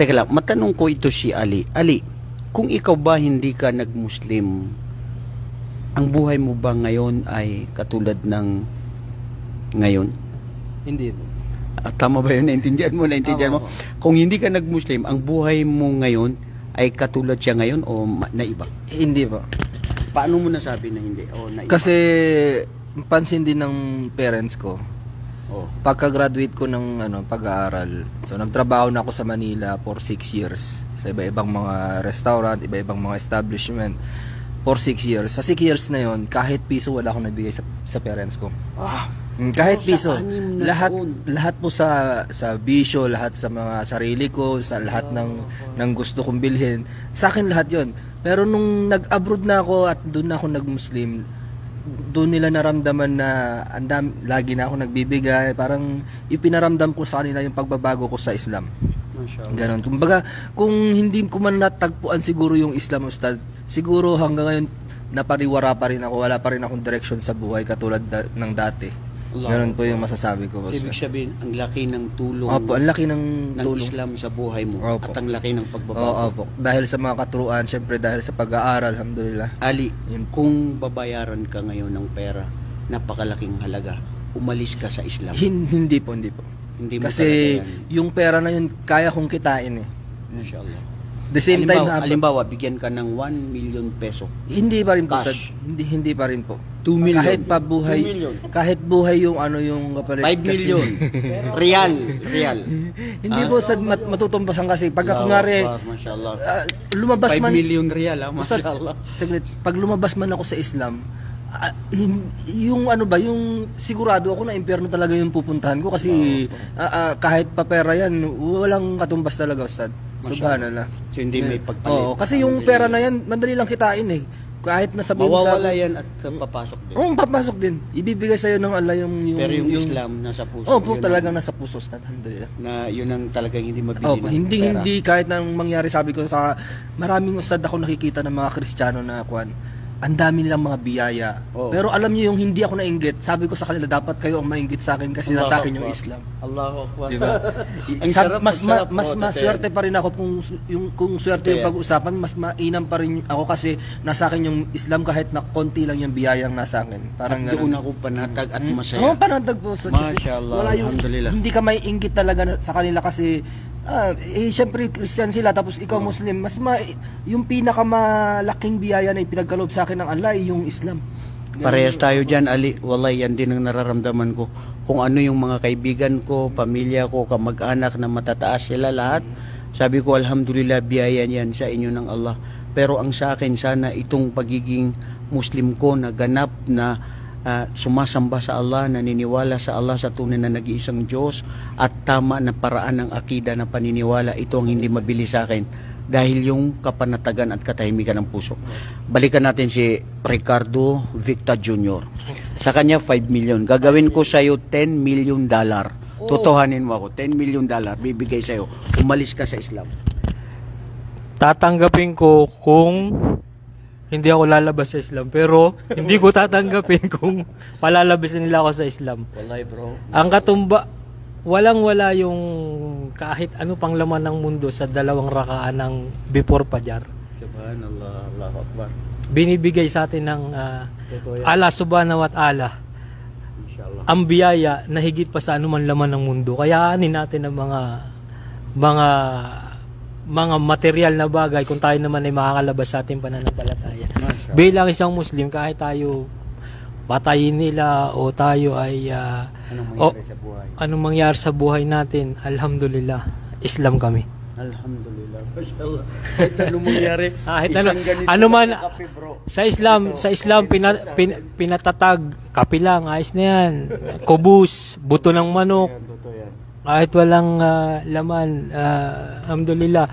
Teka lang, matanong ko ito si Ali. Ali, kung ikaw ba hindi ka nag-Muslim, ang buhay mo ba ngayon ay katulad ng ngayon? Hindi po. Ah, tama ba yun? Naintindihan mo? Naintindihan mo? Kung hindi ka nag-Muslim, ang buhay mo ngayon ay katulad siya ngayon o naiba? Hindi po. Paano mo nasabi na hindi? O naiba? Kasi pansin din ng parents ko, Oh. pagka-graduate ko ng ano, pag-aaral, so nagtrabaho na ako sa Manila for 6 years sa iba-ibang mga restaurant, iba-ibang mga establishment for 6 years. Sa 6 years na yon, kahit piso wala akong nabigay sa, sa parents ko. Ah, Mm, kahit Oh, piso. Lahat taon. lahat po sa sa bisyo, lahat sa mga sarili ko, sa lahat ng ng gusto kong bilhin. Sa akin lahat 'yon. Pero nung nag-abroad na ako at doon na ako nag-Muslim, doon nila naramdaman na andam lagi na ako nagbibigay, parang ipinaramdam ko sa kanila yung pagbabago ko sa Islam. Ganon. Kumbaga, kung hindi ko man natagpuan siguro yung Islam Ustad, siguro hanggang ngayon napariwara pa rin ako, wala pa rin akong direction sa buhay katulad da- ng dati. Allah Ganon po yung masasabi ko. Ibig Basta. sabihin, ang laki ng tulong Opo, ang laki ng ng tulong. Islam sa buhay mo Opo. at ang laki ng Oo, pagbabago. opo. Dahil sa mga katuruan, syempre dahil sa pag-aaral, alhamdulillah. Ali, Yun. kung babayaran ka ngayon ng pera, napakalaking halaga, umalis ka sa Islam. Hin- hindi po, hindi po. Hindi mo Kasi talaga yan. yung pera na yun, kaya kong kitain eh. Mashallah. The same time, halimbawa, habang- halimbawa, bigyan ka ng 1 million peso. hindi pa rin po. Cash. Sa, hindi, hindi pa rin po. 2 million. Kahit pa buhay, 2 million. kahit buhay yung ano yung kapalit. 5 kasi- million. real. Real. hindi po sa mat, matutumbasan kasi. Pagka kunwari, Akbar, Mashallah. ah, lumabas 5 man, million real, ah, mashallah. saglit, pag lumabas man ako sa Islam, ah, hin- yung ano ba, yung sigurado ako na impyerno talaga yung pupuntahan ko kasi ah, ah, kahit pa pera yan, walang katumbas talaga, Ustad. Subhanallah. So, hindi may pagpalit. Oo, kasi yung pera na yan, madali lang kitain eh. Kahit na sabihin mo sa Mawawala yan at papasok din. Oo, papasok din. Ibibigay sa'yo ng Allah yung... yung Pero yung, Islam nasa puso. Oo, po talagang ang- nasa puso, Ustad. Alhamdulillah. na yun ang talagang hindi mabili Oh, ng hindi pera. hindi kahit nang mangyari sabi ko sa maraming ustad ako nakikita ng mga Kristiyano na kwan. Ang dami nilang mga biyaya. Oo. Pero alam niyo yung hindi ako nainggit. Sabi ko sa kanila dapat kayo ang mainggit sa akin kasi nasa akin yung Islam. Allahu Akbar. Di ba? Ang sarap, mas ma- mas po, maswerte pa rin ako kung yung kung swerte yung pag-usapan, mas mainam pa rin ako kasi nasa akin yung Islam kahit na konti lang yung biyayang nasa akin. Parang At doon ako panatag at Oo, masaya. oh, panatag po. Kasi Mashallah, Wala yung, alhamdulillah. hindi ka may inggit talaga sa kanila kasi ah, eh, syempre Christian sila tapos ikaw Muslim. Mas ma, yung pinakamalaking biyaya na ipinagkaloob sa akin ng Allah ay yung Islam. Parehas tayo dyan, Ali. Wallahi, yan din ang nararamdaman ko. Kung ano yung mga kaibigan ko, pamilya ko, kamag-anak na matataas sila lahat, sabi ko, Alhamdulillah, biyaya yan sa inyo ng Allah. Pero ang sa akin, sana itong pagiging Muslim ko na ganap na ah, sumasamba sa Allah, naniniwala sa Allah sa tunay na nag-iisang Diyos at tama na paraan ng akida na paniniwala, ito ang hindi mabili sa akin dahil yung kapanatagan at katahimikan ng puso. Balikan natin si Ricardo Victa Jr. Sa kanya 5 million. Gagawin ko sa iyo 10 million dollar. Totohanin mo ako, 10 million dollar bibigay sa iyo. Umalis ka sa Islam. tatanggapin ko kung hindi ako lalabas sa Islam. Pero hindi ko tatanggapin kung palalabasin nila ako sa Islam. Wallahi bro. Ang katumba, walang wala yung kahit ano pang laman ng mundo sa dalawang rakaan ng before Fajar. Subhanallah, Allahu Akbar. Binibigay sa atin ng ah, Allah subhanahu wa ta'ala ang biyaya na higit pa sa anuman laman ng mundo. Kaya anin natin ang mga mga mga material na bagay kung tayo naman ay makakalabas sa ating pananampalataya. Bilang isang Muslim, kahit tayo patayin nila o tayo ay ah, Anong o- mangyari sa buhay? anong mangyari sa buhay natin, alhamdulillah, Islam kami. Alhamdulillah. Mashallah. Kahit anong mangyari. Kahit isang ano- ano man- kape, bro. Sa Islam, sa Islam pina- pin- pinatatag kapi lang, ayos na 'yan. Kubus, buto ng manok, kahit walang ah, laman, ah, alhamdulillah,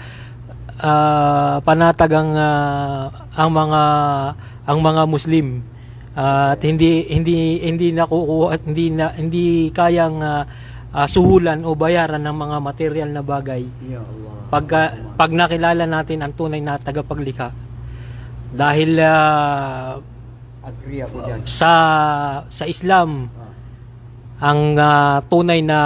ah, panatag ang, ah, ang mga ang mga Muslim Ah, at hindi hindi hindi nakukuha at hindi na hindi kayang ah, ah, suhulan o bayaran ng mga material na bagay Allah. pagka pag nakilala natin ang tunay na tagapaglikha dahil ah, Agree ako dyan. sa sa Islam ang ah, tunay na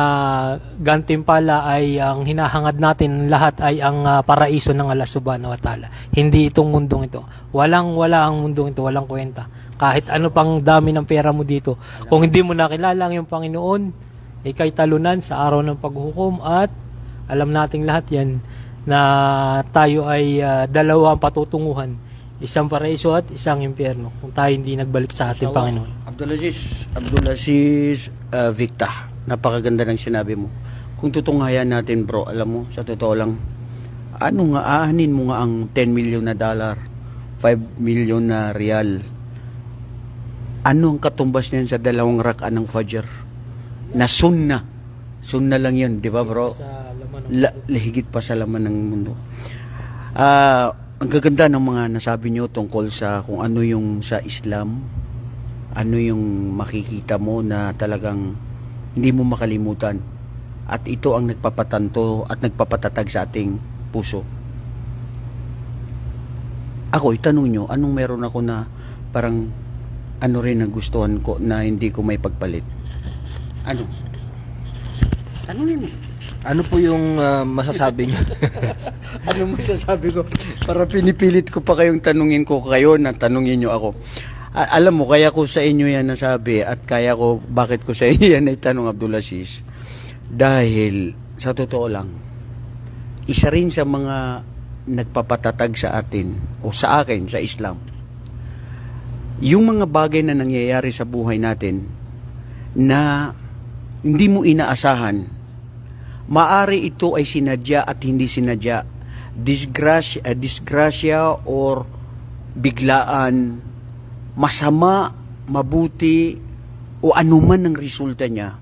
gantimpala ay ang hinahangad natin lahat ay ang ah, paraiso ng Allah subhanahu wa ta'ala. Hindi itong mundong ito. Walang wala ang mundong ito, walang kwenta. Kahit ano pang dami ng pera mo dito. Kung hindi mo nakilala ang iyong Panginoon, ikay talunan sa araw ng paghukom at alam nating lahat yan na tayo ay ah, dalawa ang patutunguhan. Isang paraiso at isang impyerno kung tayo hindi nagbalik sa ating Panginoon. Abdulaziz, Abdulaziz uh, Victa, napakaganda ng sinabi mo. Kung tutunghayan natin bro, alam mo, sa totoo lang, ano nga, aanin mo nga ang 10 million na dollar, 5 million na real. Ano ang katumbas niyan sa dalawang rakaan ng Fajr? Na sunna. Sunna lang yun, di ba bro? La, lahigit pa sa laman ng mundo. Ah, ang gaganda ng mga nasabi niyo tungkol sa kung ano yung sa Islam, ano yung makikita mo na talagang hindi mo makalimutan. At ito ang nagpapatanto at nagpapatatag sa ating puso. Ako, itanong nyo, anong meron ako na parang ano rin na gustuhan ko na hindi ko may pagpalit? Ano? Tanungin mo. Ano po yung ah, masasabi niyo? ano masasabi ko? Para pinipilit ko pa kayong tanungin ko kayo na tanungin nyo ako. A- alam mo, kaya ko sa inyo yan nasabi at kaya ko, bakit ko sa inyo yan itanong Abdulaziz? Dahil, sa totoo lang, isa rin sa mga nagpapatatag sa atin o sa akin, sa Islam, yung mga bagay na nangyayari sa buhay natin na hindi mo inaasahan, maari ito ay sinadya at hindi sinadya, disgrasya, uh, disgrasya or biglaan, masama, mabuti, o anuman ang resulta niya,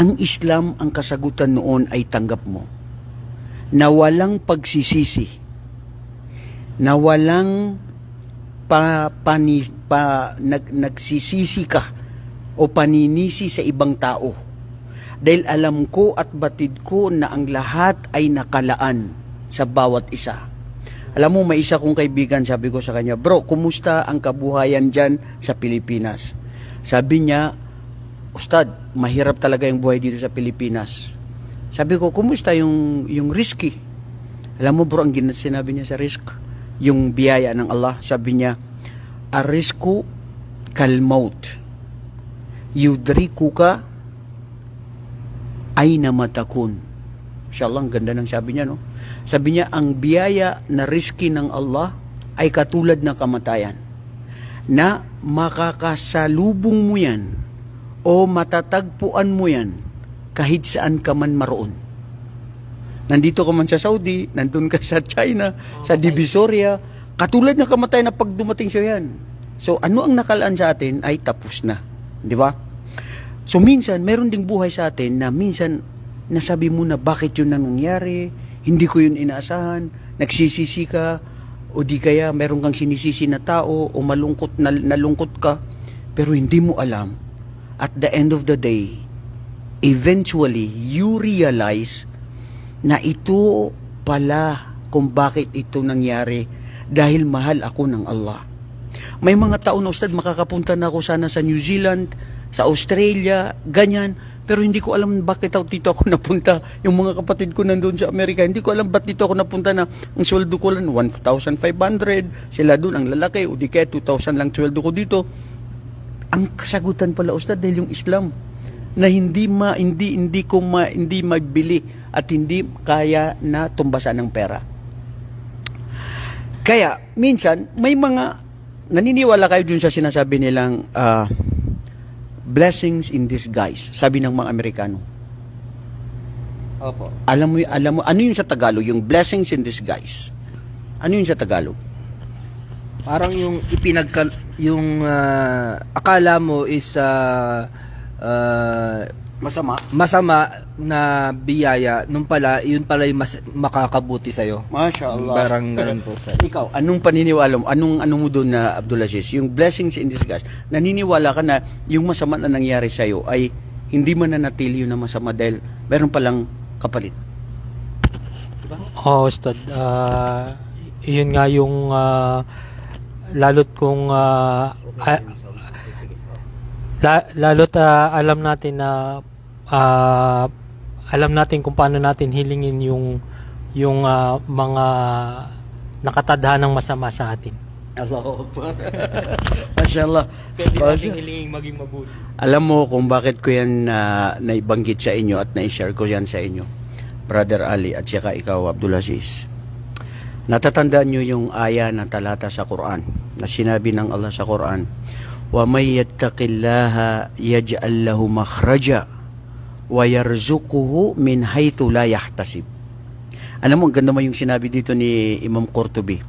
ang Islam ang kasagutan noon ay tanggap mo. Na walang pagsisisi, na walang pa, pani, pa, nag, nagsisisi ka o paninisi sa ibang tao. Dahil alam ko at batid ko na ang lahat ay nakalaan sa bawat isa. Alam mo, may isa kong kaibigan, sabi ko sa kanya, Bro, kumusta ang kabuhayan dyan sa Pilipinas? Sabi niya, Ustad, mahirap talaga yung buhay dito sa Pilipinas. Sabi ko, kumusta yung, yung risky? Alam mo bro, ang sinabi niya sa risk, yung biyaya ng Allah, sabi niya, Arisku kalmaut. Yudrikuka ay namatakun. Inshallah, ang ganda ng sabi niya, no? Sabi niya, ang biyaya na risky ng Allah ay katulad ng kamatayan na makakasalubong mo yan o matatagpuan mo yan kahit saan ka man maroon. Nandito ka man sa Saudi, nandun ka sa China, sa Divisoria, katulad ng kamatayan na pag dumating siya yan. So ano ang nakalaan sa atin ay tapos na. Di ba? So minsan, meron ding buhay sa atin na minsan nasabi mo na bakit yun ang nangyari, hindi ko yun inaasahan, nagsisisi ka, o di kaya meron kang sinisisi na tao, o malungkot na, nalungkot ka, pero hindi mo alam. At the end of the day, eventually, you realize na ito pala kung bakit ito nangyari dahil mahal ako ng Allah. May mga taon na ustad, makakapunta na ako sana sa New Zealand, sa Australia, ganyan. Pero hindi ko alam bakit ako dito ako napunta. Yung mga kapatid ko nandun sa Amerika, hindi ko alam ba't dito ako napunta na ang sweldo ko lang 1,500. Sila dun ang lalaki, o di kaya 2,000 lang sweldo ko dito. Ang kasagutan pala ustad dahil yung Islam na hindi ma hindi hindi ko ma, hindi magbili at hindi kaya na tumbasan ng pera. Kaya minsan may mga naniniwala kayo dun sa sinasabi nilang ah, blessings in disguise, sabi ng mga Amerikano. Opo. Alam mo, alam mo, ano yun sa Tagalog? Yung blessings in disguise. Ano yun sa Tagalog? Parang yung ipinagkal yung ah, akala mo is ah, ah, Masama? masama na biyaya nung pala yun pala yung mas makakabuti sa Masya Allah. Parang ganun po sa. Ikaw, anong paniniwala mo? Anong, ano mo doon na Abdulaziz? Yung blessings in disguise. Naniniwala ka na yung masama na nangyari sa'yo ay hindi man nanatili yun na masama dahil meron palang kapalit. Oo, Ustad. Ah, yun nga yung ah, lalot kung ah, La, lalo't ah, alam natin na uh, alam natin kung paano natin hilingin yung yung uh, mga nakatadhana ng masama sa atin. Allahu Akbar. Mashallah. Pwede natin hilingin maging mabuti. Alam mo kung bakit ko yan uh, naibanggit sa inyo at nai-share ko yan sa inyo. Brother Ali at saka ikaw Abdulaziz. Natatandaan nyo yung aya na talata sa Quran na sinabi ng Allah sa Quran, "Wa may yattaqillaha yaj'al lahu makhraja." وَيَرْزُقُهُ مِنْ حَيْثُ لَا يَحْتَسِبُ Alam mo, ang ganda mo yung sinabi dito ni Imam Qurtubi.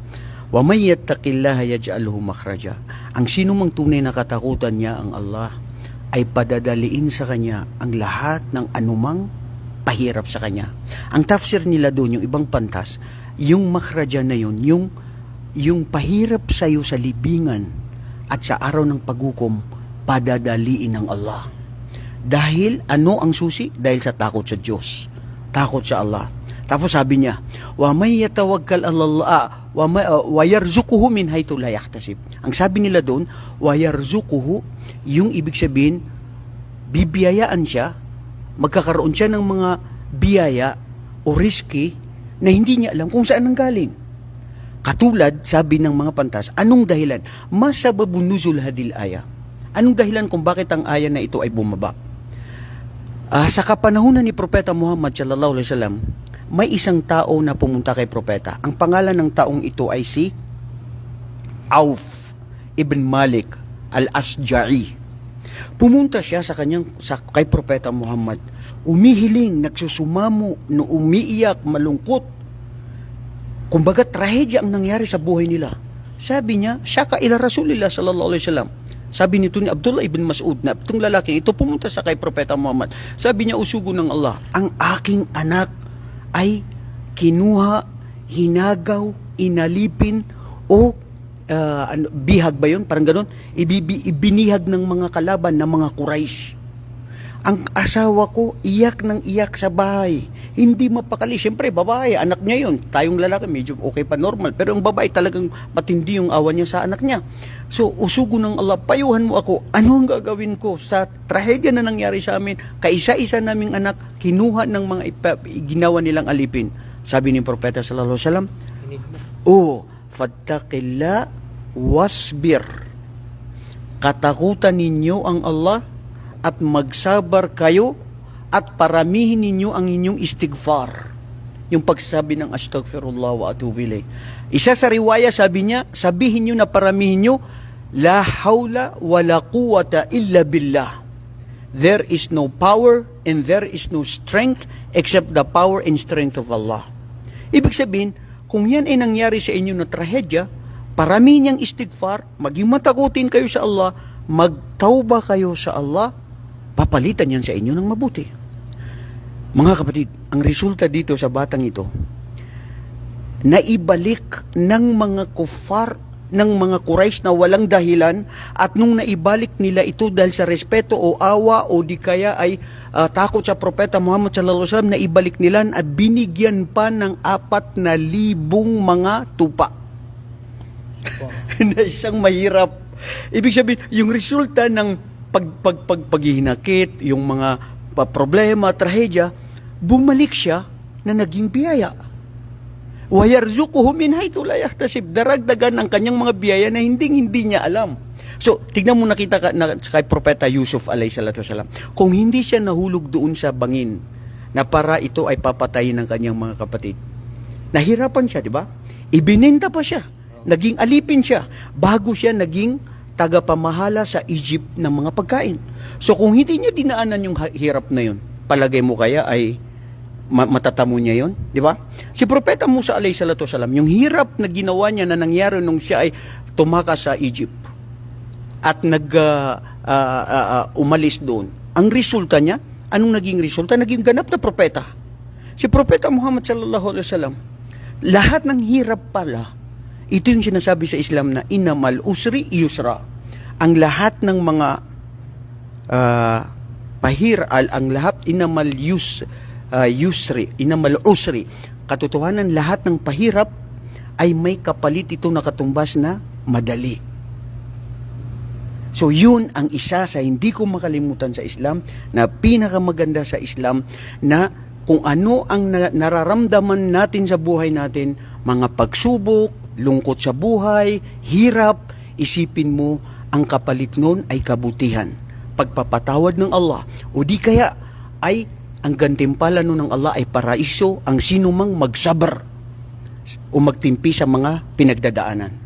Wa may yattaqillaha yaj'alhu makhraja. Ang sino mang tunay na katakutan niya ang Allah ay padadaliin sa kanya ang lahat ng anumang pahirap sa kanya. Ang tafsir nila doon, yung ibang pantas, yung makhraja na yun, yung, yung pahirap sa iyo sa libingan at sa araw ng paghukom, padadaliin ng Allah. Dahil ano ang susi? Dahil sa takot sa Diyos. Takot sa Allah. Tapos sabi niya, wa may yatawakkal Allah, ah, wa may uh, wa yarzuquhu min haythu la yahtasib. Ang sabi nila doon, wa yarzuquhu, yung ibig sabihin bibiyayaan siya, magkakaroon siya ng mga biyaya o risky na hindi niya alam kung saan ang galing. Katulad, sabi ng mga pantas, anong dahilan? Masababun nuzul hadil aya. Anong dahilan kung bakit ang aya na ito ay bumaba? Ah, sa kapanahunan ni Propeta Muhammad sallallahu alaihi wasallam, may isang tao na pumunta kay propeta. Ang pangalan ng taong ito ay si Auf ibn Malik al-Asja'i. Pumunta siya sa kanyang sa kay propeta Muhammad. Umihiling, nagsusumamo, no umiiyak, malungkot. Kumbaga trahedya ang nangyari sa buhay nila. Sabi niya, siya ka ila Rasulillah sallallahu alaihi wasallam. Sabi nito ni Abdullah ibn Mas'ud na itong lalaki ito pumunta sa kay Propeta Muhammad. Sabi niya usugo ng Allah, ang aking anak ay kinuha, hinagaw, inalipin o ah, ano, bihag ba yun? Parang ganun. Ibibi, ibinihag ng mga kalaban ng mga Quraysh. Ang asawa ko, iyak ng iyak sa bahay. Hindi mapakali. Siyempre, babae, anak niya yun. Tayong lalaki, medyo okay pa normal. Pero ang babae talagang matindi yung awa niya sa anak niya. So, usugo ng Allah, payuhan mo ako. Ano ang gagawin ko sa trahedya na nangyari sa amin? Kaisa-isa naming anak, kinuha ng mga ipa, ginawa nilang alipin. Sabi ni Propeta Sallallahu Alaihi Wasallam, Oh, fattaqillah wasbir. Katakutan ninyo ang Allah at magsabar kayo at paramihin ninyo ang inyong istighfar. Yung pagsabi ng astaghfirullah wa atubu ilayh. Isa sa riwaya sabi niya, sabihin niyo na paramihin niyo, la hawla wa la quwata illa billah. There is no power and there is no strength except the power and strength of Allah. Ibig sabihin, kung yan ay nangyari sa inyo na trahedya, parami niyang istighfar, maging matakutin kayo sa Allah, magtauba kayo sa Allah, papalitan yan sa inyo ng mabuti. Mga kapatid, ang resulta dito sa batang ito, naibalik ng mga kufar ng mga Quraysh na walang dahilan at nung naibalik nila ito dahil sa respeto o awa o di kaya ay ah, takot sa propeta Muhammad sallallahu alaihi wasallam naibalik nila at binigyan pa ng apat na libong mga tupa. Na isang mahirap. Ibig sabihin yung resulta ng pag, pag, pag, paghihinakit yung mga pa- problema, trahedya bumalik siya na naging biyaya Wayarzukuhu min haythu la yahtasib. Daragdagan ang kanyang mga biyaya na hindi hindi niya alam. So, tignan mo nakita ka na, kay Propeta Yusuf alayhi salatu wasalam. Kung hindi siya nahulog doon sa bangin na para ito ay papatayin ng kanyang mga kapatid. Nahirapan siya, di ba? Ibininta pa siya. Naging alipin siya bago siya naging tagapamahala sa Egypt ng mga pagkain. So kung hindi niya dinaanan yung hirap na yun, palagay mo kaya ay ma- matatamo niya yon, di ba? Si Propeta Musa alayhi salatu wasalam, yung hirap na ginawa niya na nangyari nung siya ay tumakas sa Egypt at nag ah, ah, ah, umalis doon. Ang resulta niya, anong naging resulta? Naging ganap na propeta. Si Propeta Muhammad sallallahu alaihi wasallam, lahat ng hirap pala, ito yung sinasabi sa Islam na inamal usri yusra. Ang lahat ng mga ah, pahir al ang lahat inamal yus ah, yusri inamal usri. Katotohanan lahat ng pahirap ay may kapalit ito na katumbas na madali. So yun ang isa sa hindi ko makalimutan sa Islam na pinakamaganda sa Islam na kung ano ang na- nararamdaman natin sa buhay natin, mga pagsubok, lungkot sa buhay, hirap, isipin mo ang kapalit nun ay kabutihan, pagpapatawad ng Allah o di kaya ay ang gantimpala nun ng Allah ay paraiso ang sinumang magsabar o magtimpi sa mga pinagdadaanan.